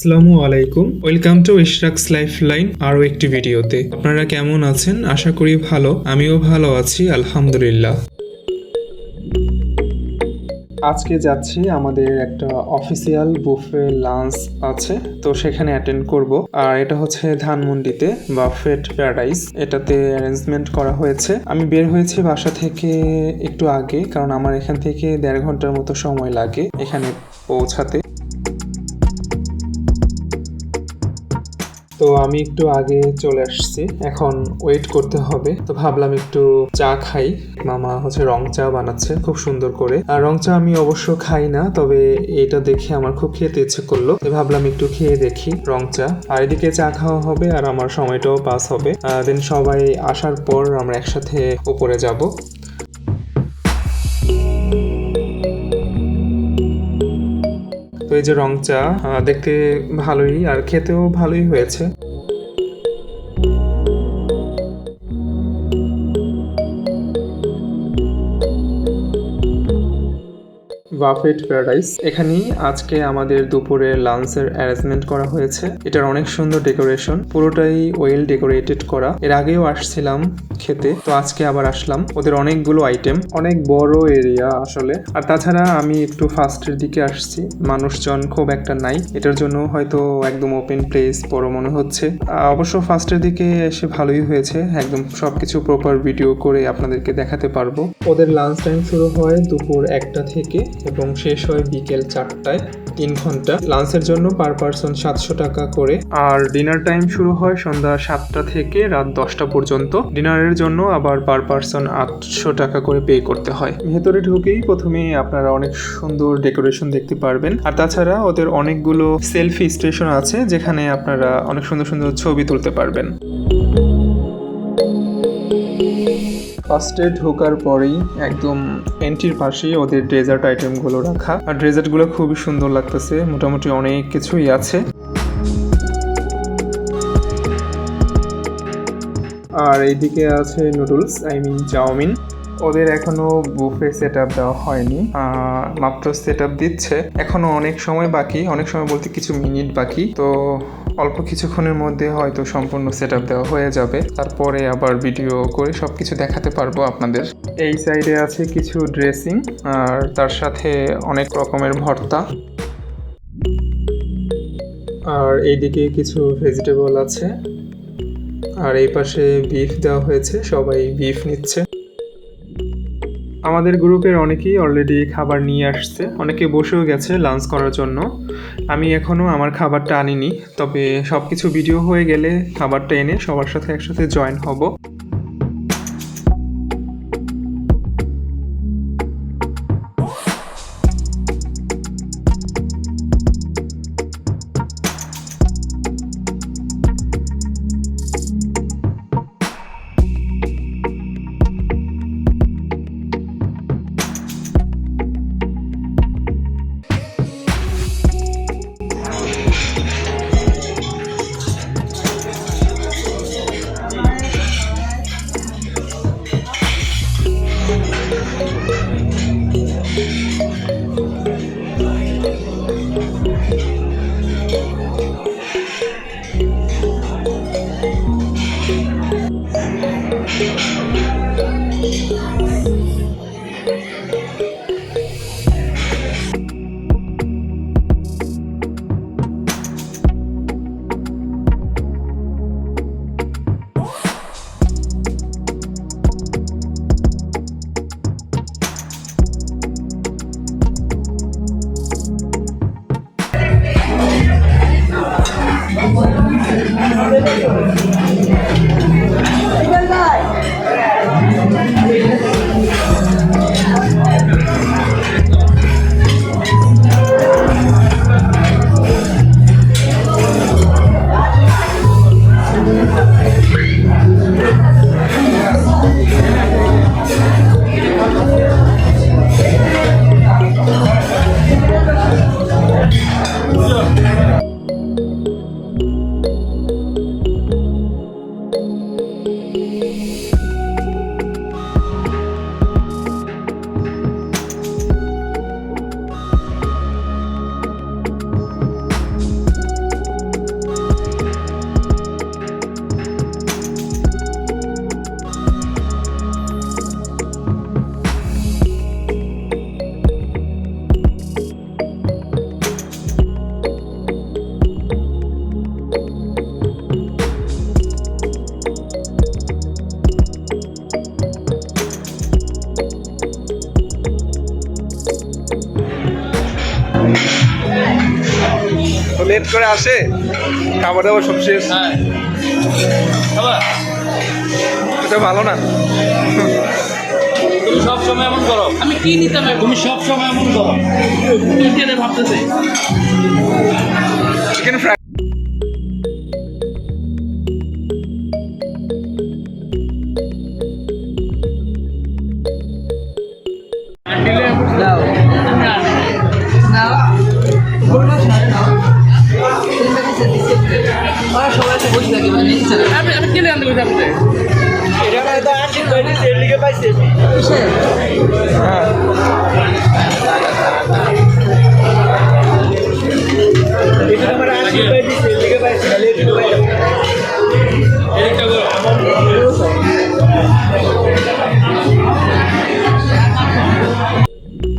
আসসালামু আলাইকুম। Welcome to Ishraq's life line আরও একটি ভিডিওতে। আপনারা কেমন আছেন? আশা করি ভালো। আমিও ভালো আছি, আলহামদুলিল্লাহ। আজকে যাচ্ছি, আমাদের একটা অফিসিয়াল বুফে লাঞ্চ আছে, তো সেখানে অ্যাটেন্ড করব। আর এটা হচ্ছে ধানমন্ডিতে বাফেট প্যারাডাইস এটাতে অ্যারেঞ্জমেন্ট করা হয়েছে। আমি বের হয়েছি বাসা থেকে একটু আগে, কারণ আমার এখান থেকে দেড় ঘণ্টার মতো সময় লাগে এখানে পৌঁছাতে। তো আমি একটু আগে চলে আসছি। এখন ওয়েট করতে হবে। তো ভাবলাম একটু চা খাই। মামা হচ্ছে রং চা বানাচ্ছে খুব সুন্দর করে। আর রং চা আমি অবশ্য খাই না, তবে এটা দেখে আমার খুব খেতে ইচ্ছে করল। ভাবলাম একটু খেয়ে দেখি রং চা। আর এদিকে চা খাওয়া হবে আর আমার সময়টাও পাস হবে। দেন সবাই আসার পর আমরা একসাথে উপরে যাব। এই যে রং চা দেখতে ভালোই আর খেতেও ভালোই হয়েছে। Buffet paradise. এখানেই আজকে আমাদের দুপুরে লাঞ্চের অ্যারেঞ্জমেন্ট করা হয়েছে। এটার অনেক সুন্দর ডেকোরেশন। পুরোটাই ওয়েল ডেকোরেটেড করা। এর আগেও আসছিলাম খেতে, তো আজকে আবার আসলাম। ওদের অনেকগুলো আইটেম অনেক বড় এরিয়া আসলে। আর তাছাড়া আমি একটু ফার্স্টের দিকে আসছি। মানুষজন খুব একটা নাই। এটার জন্য হয়তো একদম ওপেন প্লেস বড় মনে হচ্ছে। অবশ্য ফার্স্টের দিকে এসে ভালোই হয়েছে। একদম সবকিছু প্রপার ভিডিও করে আপনাদেরকে দেখাতে পারব। ওদের লাঞ্চ টাইম শুরু হয় দুপুর একটা থেকে। এবং শেষ হয় বিকেল চারটায়। তিন ঘণ্টা। লাঞ্চের জন্য পার পার্সন সাতশো টাকা করে। আর ডিনার টাইম শুরু হয় সন্ধ্যা সাতটা থেকে রাত দশটা পর্যন্ত। ডিনারের জন্য আবার পার পার্সন আটশো টাকা করে পে করতে হয়। ভেতরে ঢুকেই প্রথমে আপনারা অনেক সুন্দর ডেকোরেশন দেখতে পারবেন। আর তাছাড়া ওদের অনেকগুলো সেলফি স্টেশন আছে, যেখানে আপনারা অনেক সুন্দর সুন্দর ছবি তুলতে পারবেন। ফার্স্টে ঢোকার পরেই একদম এন্ট্রির পাশেই ওদের ডেজার্ট আইটেমগুলো রাখা। আর ডেজার্টগুলো খুবই সুন্দর লাগতেছে, মোটামুটি অনেক কিছুই আছে। আর এইদিকে আছে নুডলস আই মিন চাউমিন। ওদের এখনও বুফে সেট আপ দেওয়া হয়নি মাত্র সেট আপ দিচ্ছে। এখনও অনেক সময় বাকি, অনেক সময় বলতে কিছু মিনিট বাকি। তো অল্প কিছুক্ষণের মধ্যে হয়তো সম্পূর্ণ সেট দেওয়া হয়ে যাবে। তারপরে আবার ভিডিও করে সব কিছু দেখাতে পারব আপনাদের। এই সাইডে আছে কিছু ড্রেসিং আর তার সাথে অনেক রকমের ভর্তা। আর এইদিকে কিছু ভেজিটেবল আছে। আর এই পাশে বিফ দেওয়া হয়েছে, সবাই বিফ নিচ্ছে। আমাদের গ্রুপের অনেকেই অলরেডি খাবার নিয়ে আসছে। অনেকে বসেও গেছে লাঞ্চ করার জন্য। আমি এখনও আমার খাবারটা আনিনি, তবে সব কিছু ভিডিও হয়ে গেলে খাবারটা এনে সবার সাথে একসাথে জয়েন হব। Amen. করে আসে খাবার দাবার সব শেষ। হ্যাঁ। এটা ভালো না। তুমি সব সময় এমন করো। আমি কি নিতাম তুমি সব সময় এমন করো। তুমি ভাবতেছে? চিকেন ফ্রাই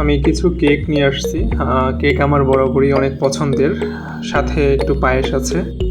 আমি কিছু কেক নিয়ে আসছি। কেক আমার বরাবরই অনেক পছন্দের। সাথে একটু পায়েস আছে।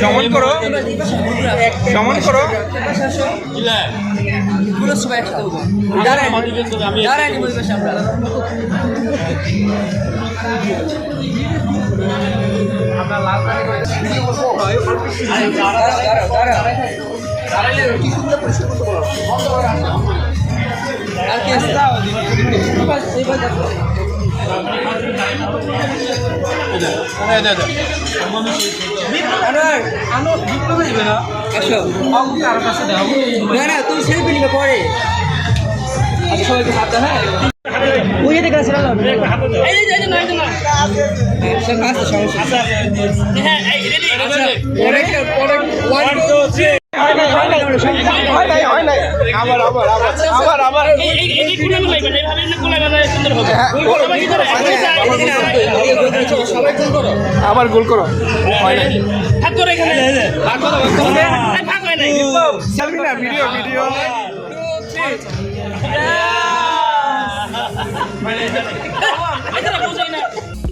সমান করো। সমান করো। জিলা। মাটি বের করে আমি পরে আচ্ছা হ্যাঁ হ্যাঁ আবার গোল করো। ভাগ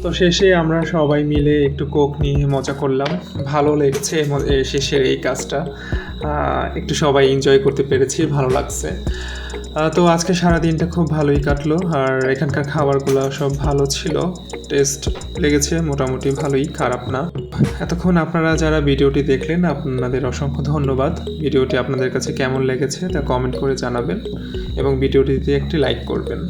তো শেষে আমরা সবাই মিলে একটু কোক নিয়ে মজা করলাম। ভালো লেগেছে শেষের এই কাজটা। একটু সবাই এনজয় করতে পেরেছি, ভালো লাগছে। তো আজকে সারা দিনটা খুব ভালোই কাটলো। আর এখানকার খাবারগুলো সব ভালো ছিল। টেস্ট লেগেছে, মোটামুটি ভালোই, খারাপ না। এতক্ষণ আপনারা যারা ভিডিওটি দেখলেন, আপনাদের অসংখ্য ধন্যবাদ। ভিডিওটি আপনাদের কাছে কেমন লেগেছে তা কমেন্ট করে জানাবেন এবং ভিডিওটিতে একটি লাইক করবেন।